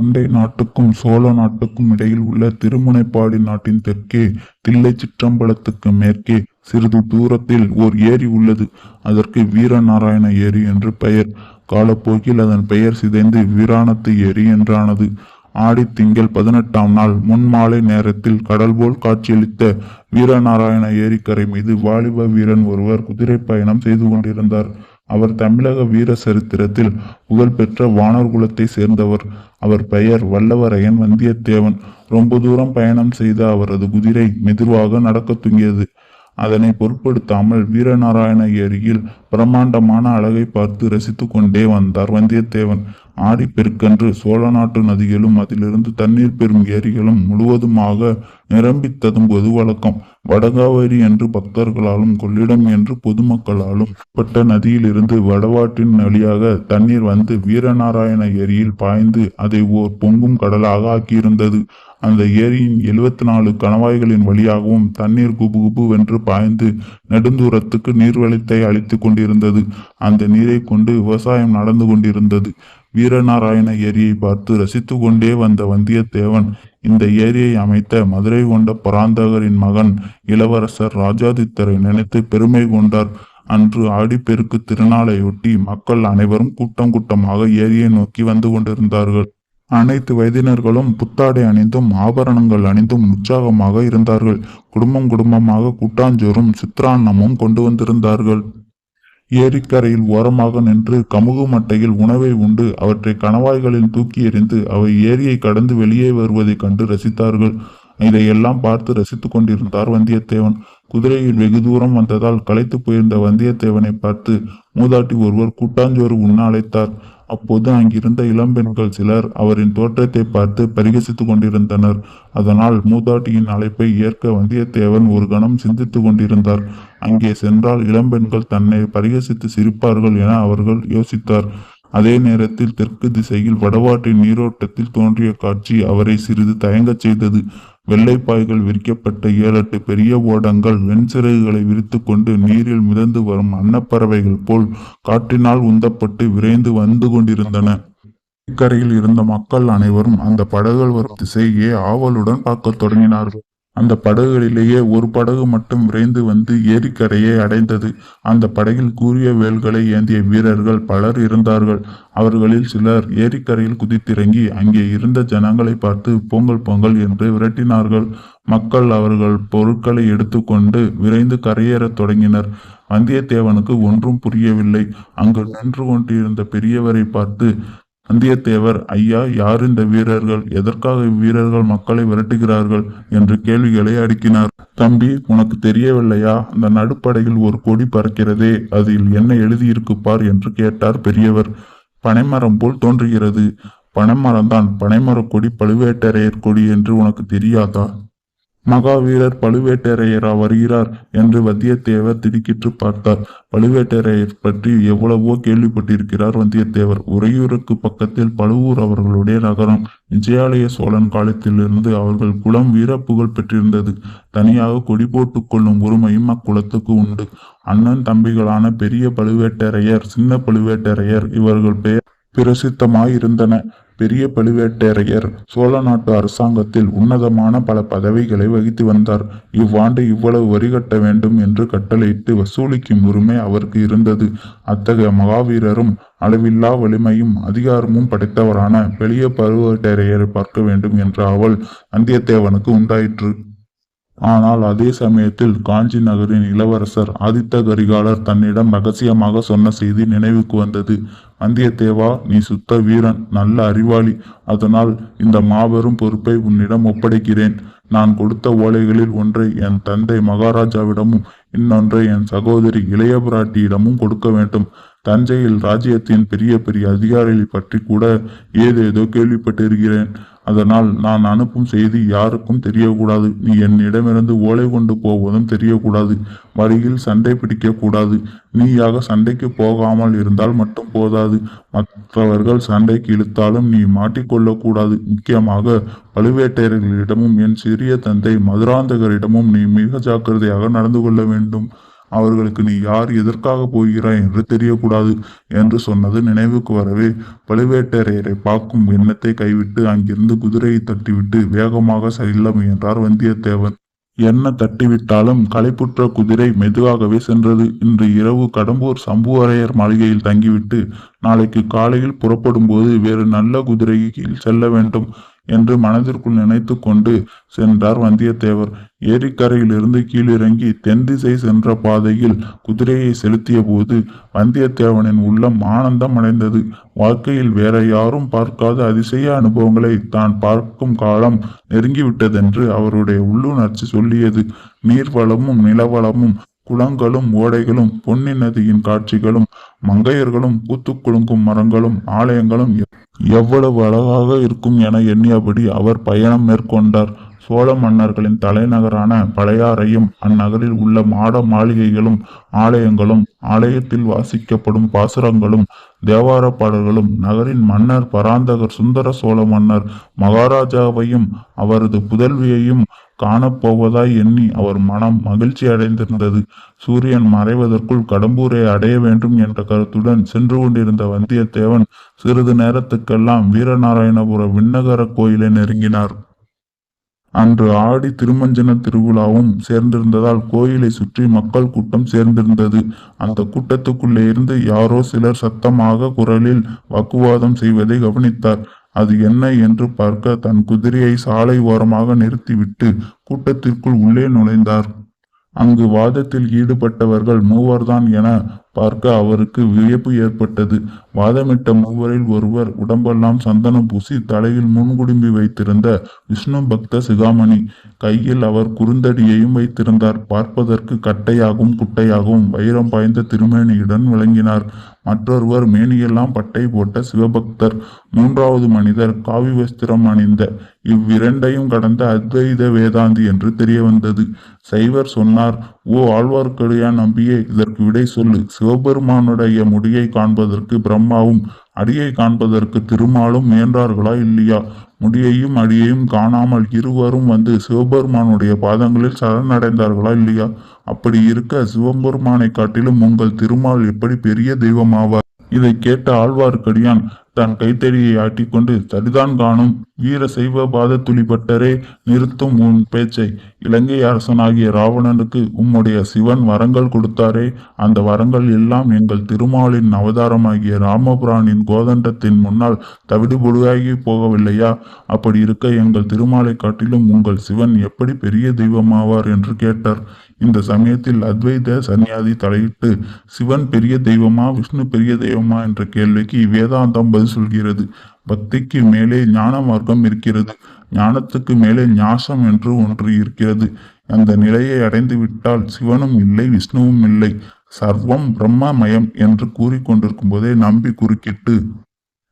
தொண்டை நாட்டுக்கும் சோழ நாட்டுக்கும் இடையில் உள்ள திருமுனைப்பாடி நாட்டின் தெற்கே தில்லை சிற்றம்பலத்துக்கு மேற்கே சிறிது தூரத்தில் ஓர் ஏரி உள்ளது. அதற்கு வீரநாராயண ஏரி என்று பெயர். காலப்போக்கில் அதன் பெயர் சிதைந்து வீராணத்து ஏரி என்றானது. ஆடி திங்கள் பதினெட்டாம் நாள் முன்மாலை நேரத்தில் கடல் போல் காட்சியளித்த வீரநாராயண ஏரிக்கரை மீது வாலிப வீரன் ஒருவர் குதிரை பயணம் செய்து கொண்டிருந்தார். அவர் தமிழக வீர சரித்திரத்தில் புகழ்பெற்ற வானர் குலத்தை சேர்ந்தவர். அவர் பெயர் வல்லவரையன் வந்தியத்தேவன். ரொம்ப தூரம் பயணம் செய்த அவரது குதிரை மெதுவாக நடக்க துங்கியது. அதனை பொருட்படுத்தாமல் வீரநாராயண ஏரியில் பிரம்மாண்டமான அழகை பார்த்து ரசித்து கொண்டே வந்தார் வந்தியத்தேவன். ஆடிப்பெருக்கன்று சோழ நாட்டு நதிகளும் அதிலிருந்து தண்ணீர் பெறும் ஏரிகளும் முழுவதுமாக நிரம்பி ததும்புவது வழக்கம். வடகாவேரி என்று பக்தர்களாலும் கொள்ளிடம் என்று பொதுமக்களாலும் பட்ட நதியிலிருந்து வடவாட்டின் வழியாக தண்ணீர் வந்து வீரநாராயண ஏரியில் பாய்ந்து அதை ஓர் பொங்கும் கடலாக ஆக்கியிருந்தது. அந்த ஏரியின் எழுபத்தி நாலு கணவாய்களின் வழியாகவும் தண்ணீர் குபு வென்று பாய்ந்து நெடுந்தூரத்துக்கு நீர்வளத்தை அளித்து கொண்டிருந்தது. அந்த நீரை கொண்டு விவசாயம் நடந்து கொண்டிருந்தது. வீரநாராயண ஏரியை பார்த்து ரசித்து கொண்டே வந்த வந்தியத்தேவன் இந்த ஏரியை அமைத்த மதுரை கொண்ட பராந்தகரின் மகன் இளவரசர் ராஜாதித்தரை நினைத்து பெருமை கொண்டார். அன்று ஆடிப்பெருக்கு திருநாளையொட்டி மக்கள் அனைவரும் கூட்டம் கூட்டமாக ஏரியை நோக்கி வந்து கொண்டிருந்தார்கள். அனைத்து வயதினர்களும் புத்தாடை அணிந்தும் ஆபரணங்கள் அணிந்தும் உற்சாகமாக இருந்தார்கள். குடும்பம் குடும்பமாக கூட்டாஞ்சோறும் சித்ரான்னமும் கொண்டு வந்திருந்தார்கள். ஏரிக்கரையில் ஓரமாக நின்று கமுகு மட்டையில் உணவை உண்டு. அவற்றை கணவாய்களில் தூக்கி எறிந்து அவை ஏரியை கடந்து வெளியே வருவதைக் கண்டு ரசித்தார்கள். இதையெல்லாம் பார்த்து ரசித்துக் கொண்டிருந்தார் வந்தியத்தேவன். குதிரையில் வெகு தூரம் வந்ததால் களைத்து போயிருந்த வந்தியத்தேவனை பார்த்து மூதாட்டி ஒருவர் கூட்டாஞ்சோறு உண்ண அழைத்தார். அப்போது அங்கிருந்த இளம்பெண்கள் சிலர் அவரின் தோற்றத்தை பார்த்து பரிகசித்துக் கொண்டிருந்தனர். அதனால் மூதாட்டியின் அழைப்பை ஏற்க வந்தியத்தேவன் ஒரு கணம் சிந்தித்துக் கொண்டிருந்தார். அங்கே சென்றால் இளம்பெண்கள் தன்னை பரிகசித்து சிரிப்பார்கள் என அவர்கள் யோசித்தார். அதே நேரத்தில் தெற்கு திசையில் வடவாட்டின் நீரோட்டத்தில் தோன்றிய காட்சி அவரை சிறிது தயங்கச் செய்தது. வெள்ளைப்பாய்கள் விரிக்கப்பட்ட ஏழெட்டு பெரிய ஓடங்கள் வெண்சிறகுகளை விரித்து கொண்டு நீரில் மிதந்து வரும் அன்னப்பறவைகள் போல் காற்றினால் உந்தப்பட்டு விரைந்து வந்து கொண்டிருந்தன. கரையில் இருந்த மக்கள் அனைவரும் அந்த படகுகள் வரும் திசையே ஆவலுடன் பார்க்கத் தொடங்கினார்கள். அந்த படகுகளிலேயே ஒரு படகு மட்டும் விரைந்து வந்து ஏரிக்கரையை அடைந்தது. அந்த படகில் கூறிய வேல்களை ஏந்திய வீரர்கள் பலர் இருந்தார்கள். அவர்களில் சிலர் ஏரிக்கரையில் குதித்திறங்கி அங்கே இருந்த ஜனங்களை பார்த்து பொங்கல் பொங்கல் என்று விரட்டினார்கள். மக்கள் அவர்கள் பொருட்களை எடுத்துக்கொண்டு விரைந்து கரையேறத் தொடங்கினர். வந்தியத்தேவனுக்கு ஒன்றும் புரியவில்லை. அங்கு நின்று கொண்டிருந்த பெரியவரை பார்த்து வந்தியத்தேவர் ஐயா யார் இந்த வீரர்கள்? எதற்காக இவ்வீரர்கள் மக்களை விரட்டுகிறார்கள்? என்று கேள்விகளை அடுக்கினார் தம்பி உனக்கு தெரியவில்லையா? அந்த நடுப்படையில் ஒரு கொடி பறக்கிறதே. அதில் என்ன எழுதியிருக்கு பார்? என்று கேட்டார் பெரியவர். பனைமரம் போல் தோன்றுகிறது. பனைமரம்தான். பனைமரக் கொடி பழுவேட்டரையர் கொடி என்று உனக்கு தெரியாதா? மகாவீரர் பழுவேட்டரையரா வருகிறார் என்று வந்தியத்தேவர் திடுக்கிட்டு பார்த்தார். பழுவேட்டரையர் பற்றி எவ்வளவோ கேள்விப்பட்டிருக்கிறார் வந்தியத்தேவர். உறையூருக்கு பக்கத்தில் பழுவூர் அவர்களுடைய நகரம். விஜயாலய சோழன் காலத்திலிருந்து அவர்கள் குலம் வீர பெற்றிருந்தது. தனியாக கொடி போட்டுக் கொள்ளும் உரிமையும் அக்குலத்துக்கு உண்டு. அண்ணன் தம்பிகளான பெரிய பழுவேட்டரையர் சின்ன பழுவேட்டரையர் இவர்கள் பெயர் பிரசித்தமாயிருந்தன. பெரிய பழுவேட்டரையர் சோழ நாட்டு அரசாங்கத்தில் உன்னதமான பல பதவிகளை வகித்து வந்தார். இவ்வாண்டு இவ்வளவு வரி கட்ட வேண்டும் என்று கட்டளையிட்டு வசூலிக்கும் உரிமை அவருக்கு இருந்தது. அத்தகைய மகாவீரரும் அளவில்லா வலிமையும் அதிகாரமும் படைத்தவரான பெரிய பழுவேட்டரையரை பார்க்க வேண்டும் என்ற அவள் வந்தியத்தேவனுக்கு உண்டாயிற்று. ஆனால் அதே சமயத்தில் காஞ்சி நகரின் இளவரசர் ஆதித்த கரிகாலர் தன்னிடம் ரகசியமாக சொன்ன செய்தி நினைவுக்கு வந்தது. வந்தியத்தேவா நீ சுத்த வீரன் நல்ல அறிவாளி. அதனால் இந்த மாபெரும் பொறுப்பை உன்னிடம் ஒப்படைக்கிறேன். நான் கொடுத்த ஓலைகளில் ஒன்றை என் தந்தை மகாராஜாவிடமும் இன்னொன்றை என் சகோதரி இளைய பிராட்டியிடமும் கொடுக்க வேண்டும். தஞ்சையில் ராஜ்யத்தின் பெரிய பெரிய அதிகாரிகளை பற்றி கூட ஏதேதோ கேள்விப்பட்டிருக்கிறேன். அதனால் நான் அனுப்பும் செய்தி யாருக்கும் தெரியக்கூடாது. நீ என்னிடமிருந்து ஓலை கொண்டு போவதும் தெரியக்கூடாது. வழியில் சண்டை பிடிக்க கூடாது. நீயாக சண்டைக்கு போகாமல் இருந்தால் மட்டும் போதாது. மற்றவர்கள் சண்டைக்கு இழுத்தாலும் நீ மாட்டிக்கொள்ளக்கூடாது முக்கியமாக பழுவேட்டையர்களிடமும் என் சிறிய தந்தை மதுராந்தகரிடமும் நீ மிக ஜாக்கிரதையாக நடந்து கொள்ள வேண்டும். அவர்களுக்கு நீ யார் எதற்காக போகிறாய் என்று தெரியக்கூடாது என்று சொன்னது நினைவுக்கு வரவே பழுவேட்டரையரை பார்க்கும் எண்ணத்தை கைவிட்டு அங்கிருந்து குதிரையை தட்டிவிட்டு வேகமாக செல்ல முயன்றார் வந்தியத்தேவன். என்ன தட்டிவிட்டாலும் களைப்புற்ற குதிரை மெதுவாகவே சென்றது. இன்று இரவு கடம்பூர் சம்புவரையர் மாளிகையில் தங்கிவிட்டு நாளைக்கு காலையில் புறப்படும் போது வேறு நல்ல குதிரையில் செல்ல வேண்டும். என்று மனதிற்குள் நினைத்து கொண்டு சென்றார் வந்தியத்தேவர். ஏரிக்கரையிலிருந்து கீழிறங்கி தென் திசை சென்ற பாதையில் குதிரையை செலுத்திய போது வந்தியத்தேவனின் உள்ளம் ஆனந்தம் அடைந்தது. வாழ்க்கையில் வேற யாரும் பார்க்காத அதிசய அனுபவங்களை தான் பார்க்கும் காலம் நெருங்கிவிட்டதென்று அவருடைய உள்ளுணர்ச்சி சொல்லியது. நீர்வளமும் நிலவளமும் குளங்களும் ஓடைகளும் பொன்னி நதியின் காட்சிகளும் மங்கையர்களும் கூத்து குலுங்கும் மரங்களும் ஆலயங்களும் எவ்வளவு அழகாக இருக்கும் என எண்ணியபடி அவர் பயணம் மேற்கொண்டார். சோழ மன்னர்களின் தலைநகரான பழையாறையும் அந்நகரில் உள்ள மாட மாளிகைகளும் ஆலயங்களும் ஆலயத்தில் வாசிக்கப்படும் பாசுரங்களும் தேவார பாடல்களும் நகரின் மன்னர் பராந்தகர் சுந்தர சோழ மன்னர் மகாராஜாவையும் அவரது புதல்வியையும் காணப்போவதாய் எண்ணி அவர் மனம் மகிழ்ச்சி அடைந்திருந்தது. சூரியன் மறைவதற்குள் கடம்பூரை அடைய வேண்டும் என்ற கருத்துடன் சென்று கொண்டிருந்த வந்தியத்தேவன் சிறிது நேரத்துக்கெல்லாம் வீரநாராயணபுர விண்ணகர கோயிலை நெருங்கினார். அன்று ஆடி திருமஞ்சன திருவிழாவும் சேர்ந்திருந்ததால் கோயிலை சுற்றி மக்கள் கூட்டம் சேர்ந்திருந்தது. அந்த கூட்டத்துக்குள்ளே இருந்து யாரோ சிலர் சத்தமாக குரலில் வாக்குவாதம் செய்வதை கவனித்தார். அது என்ன என்று பார்க்க தன் குதிரையை சாலை ஓரமாக நிறுத்திவிட்டு கூட்டத்திற்குள் உள்ளே நுழைந்தார். அங்கு வாதத்தில் ஈடுபட்டவர்கள் மூவர்தான் என பார்க்க அவருக்கு வியப்பு ஏற்பட்டது. வாதமிட்ட மூவரில் ஒருவர் உடம்பெல்லாம் சந்தனம் பூசி தலையில் முன்குடும்பி வைத்திருந்த விஷ்ணு பக்த சிகாமணி. கையில் அவர் குறுந்தடியையும் வைத்திருந்தார். பார்ப்பதற்கு கட்டையாகவும் குட்டையாகவும் வைரம் பாய்ந்த திருமேனியுடன் விளங்கினார். மற்றொருவர் மேனியெல்லாம் பட்டை போட்ட சிவபக்தர் மூன்றாவது மனிதர் காவி வஸ்திரம் அணிந்த. இவ்விரண்டையும் கடந்த அத்வைத வேதாந்தி என்று தெரிய வந்தது சைவர் சொன்னார் ஓ ஆழ்வார்க்கடியான் நம்பியே இதற்கு விடை சொல்லு. சிவபெருமானுடைய முடியை காண்பதற்கு பிரம்மாவும் அடியை காண்பதற்கு திருமாலும் முயன்றார்களா இல்லையா? முடியையும் அடியையும் காணாமல் இருவரும் வந்து சிவபெருமானுடைய பாதங்களில் சரணடைந்தார்களா இல்லையா? அப்படி இருக்க சிவபெருமானை காட்டிலும் உங்கள் திருமால் எப்படி பெரிய தெய்வமாவார்? இதை கேட்ட ஆழ்வார்க்கடியான் தன் கைத்தடியை ஆட்டிக்கொண்டு சரிதான் காணும். வீர சைவ பாத துளிபட்டரே நிறுத்தும் உன் பேச்சை. இலங்கை அரசனாகிய ராவணனுக்கு உம்முடைய சிவன் வரங்கள் கொடுத்தாரே அந்த வரங்கள் எல்லாம் எங்கள் திருமாலின் அவதாரமாகிய ராமபுரானின் கோதண்டத்தின் முன்னால் தவிடுபொடுகாகி போகவில்லையா? அப்படி இருக்க எங்கள் திருமாலை காட்டிலும் உங்கள் சிவன் எப்படி பெரிய தெய்வமாவார் என்று கேட்டார். இந்த சமயத்தில் அத்வைத சன்னியாதி தலையிட்டு சிவன் பெரிய தெய்வமா விஷ்ணு பெரிய தெய்வமா என்ற கேள்விக்கு வேதாந்தம் பதில் சொல்கிறது. பக்திக்கு மேலே ஞான மார்க்கம் இருக்கிறது. ஞானத்துக்கு மேலே ஞாசம் என்று ஒன்று இருக்கிறது. அந்த நிலையை அடைந்து விட்டால் சிவனும் இல்லை விஷ்ணுவும் இல்லை. சர்வம் பிரம்மமயம் என்று கூறிக்கொண்டிருக்கும் போதே நம்பி குறுக்கிட்டு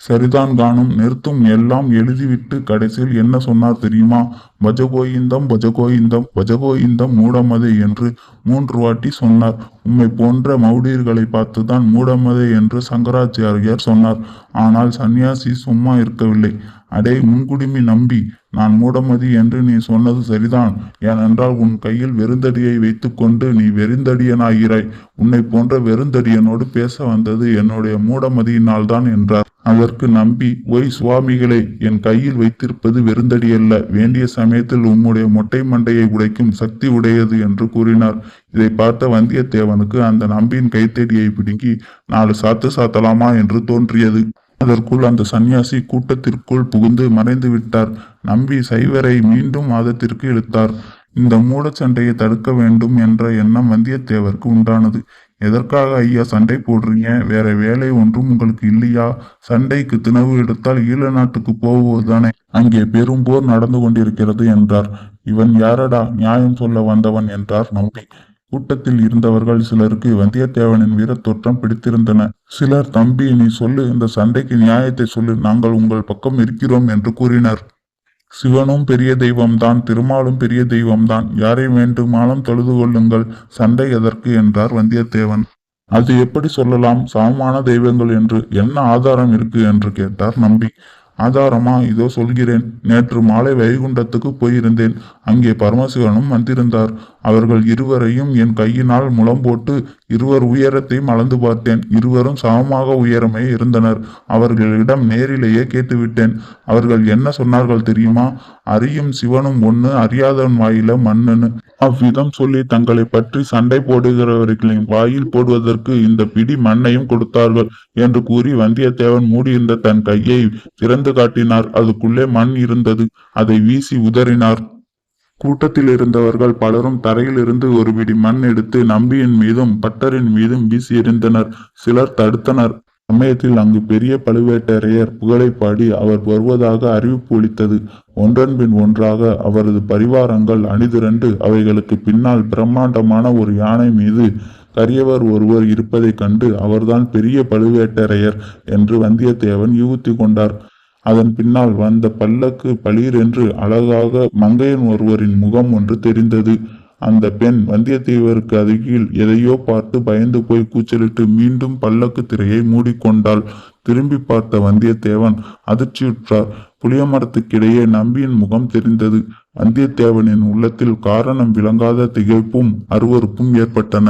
சரிதான் காணும் நிறுத்தும் எல்லாம் எழுதிவிட்டு கடைசியில் என்ன சொன்னார் தெரியுமா? பஜகோயிந்தம் பஜகோயிந்தம் பஜகோயிந்தம் மூடமதை என்று மூன்று வாட்டி சொன்னார். உம்மை போன்ற மௌடியர்களை பார்த்துதான் மூடமதை என்று சங்கராச்சாரியார் சொன்னார். ஆனால் சன்னியாசி சும்மா இருக்கவில்லை. அடே முன்குடுமி நம்பி நான் மூடமதி என்று நீ சொன்னது சரிதான். ஏனென்றால் உன் கையில் வெறுந்தடியை வைத்துக்கொண்டு நீ வெறுந்தடியனாகிறாய். உன்னை போன்ற வெறுந்தடியனோடு பேச வந்தது என்னுடைய மூடமதியினால்தான் என்றார். அதற்கு நம்பி ஒய் சுவாமிகளே என் கையில் வைத்திருப்பது வெறுந்தடியல்ல வேண்டிய சமயத்தில் உம்முடைய மொட்டை மண்டையை உடைக்கும் சக்தி உடையது என்று கூறினார். இதை பார்த்த வந்தியத்தேவனுக்கு அந்த நம்பியின் கைத்தடியை பிடுங்கி நாலு சாத்து சாத்தலாமா? என்று தோன்றியது. அதற்குள் அந்த சன்னியாசி கூட்டத்திற்குள் புகுந்து மறைந்து விட்டார். நம்பி சைவரை மீண்டும் மாதத்திற்கு இழுத்தார். இந்த மூடச்சண்டையை தடுக்க வேண்டும் என்ற எண்ணம் வந்தியத்தேவருக்கு உண்டானது. எதற்காக ஐயா சண்டை போடுறீங்க? வேற வேலை ஒன்றும் உங்களுக்கு இல்லையா? சண்டைக்கு தினவு எடுத்தால் ஈழ நாட்டுக்கு போவதுதானே அங்கே பெரும் போர் நடந்து கொண்டிருக்கிறது என்றார். இவன் யாரடா? நியாயம் சொல்ல வந்தவன் என்றார் நம்பி. கூட்டத்தில் இருந்தவர்கள் சிலருக்கு வந்தியத்தேவனின் வீரத் தோற்றம் பிடித்திருந்தன. சிலர் தம்பி நீ சொல்லு. இந்த சண்டைக்கு நியாயத்தை சொல்லு. நாங்கள் உங்கள் பக்கம் இருக்கிறோம் என்று கூறினர். சிவனும் பெரிய தெய்வம்தான் திருமாலும் பெரிய தெய்வம்தான். யாரை வேண்டுமானாலும் தொழுது கொள்ளுங்கள் சண்டை எதற்கு என்றார் வந்தியத்தேவன். அது எப்படி சொல்லலாம்? சமமான தெய்வங்கள் என்று என்ன ஆதாரம் இருக்கு என்று கேட்டார் நம்பி. ஆதாரமா? இதோ சொல்கிறேன். நேற்று மாலை வைகுண்டத்துக்கு போயிருந்தேன். அங்கே பரமசிவனும் வந்திருந்தார். அவர்கள் இருவரையும் என் கையினால் முலம் போட்டு இருவர் உயரத்தையும் அளந்து பார்த்தேன். இருவரும் சமமாக உயரமே இருந்தனர். அவர்களிடம் நேரிலேயே கேட்டுவிட்டேன். அவர்கள் என்ன சொன்னார்கள் தெரியுமா? அறியும் சிவனும் ஒண்ணு அறியாதவன் வாயில மண்ணுன்னு. அவ்விதம் சொல்லி தங்களை பற்றி சண்டை போடுகிறவர்களின் வாயில் போடுவதற்கு இந்த பிடி மண்ணையும் கொடுத்தார்கள் என்று கூறி வந்தியத்தேவன் மூடியிருந்த தன் கையை திறந்து காட்டினார். அதுக்குள்ளே மண் இருந்தது. அதை வீசி உதறினார். கூட்டத்தில் இருந்தவர்கள் பலரும் தரையிலிருந்து ஒரு பிடி மண் எடுத்து நம்பியின் மீதும் பட்டரின் மீதும் வீசி எறிந்தனர். சிலர் தடுத்தனர். சமயத்தில் அங்கு பெரிய பழுவேட்டரையர் புகழை பாடி அவர் வருவதாக அறிவிப்பு ஒளித்தது ஒன்றன் பின் ஒன்றாக அவரது பரிவாரங்கள் அணிதிரண்டு அவைகளுக்கு பின்னால் பிரம்மாண்டமான ஒரு யானை மீது கரியவர் ஒருவர் இருப்பதைக் கண்டு அவர்தான் பெரிய பழுவேட்டரையர் என்று வந்தியத்தேவன் யூகித்து கொண்டார். அதன் பின்னால் வந்த பல்லக்கு பளீரென்று அழகாக மங்கையன் ஒருவரின் முகம் ஒன்று தெரிந்தது. அந்த பெண் வந்தியத்தேவருக்கு அருகில் எதையோ பார்த்து பயந்து போய் கூச்சலிட்டு மீண்டும் பல்லக்கு திரையை மூடிக்கொண்டாள். திரும்பி பார்த்த வந்தியத்தேவன் அதிர்ச்சியுற்றார். புளிய மரத்துக்கிடையே நம்பியின் முகம் தெரிந்தது. வந்தியத்தேவனின் உள்ளத்தில் காரணம் விளங்காத திகைப்பும் அருவருப்பும் ஏற்பட்டன.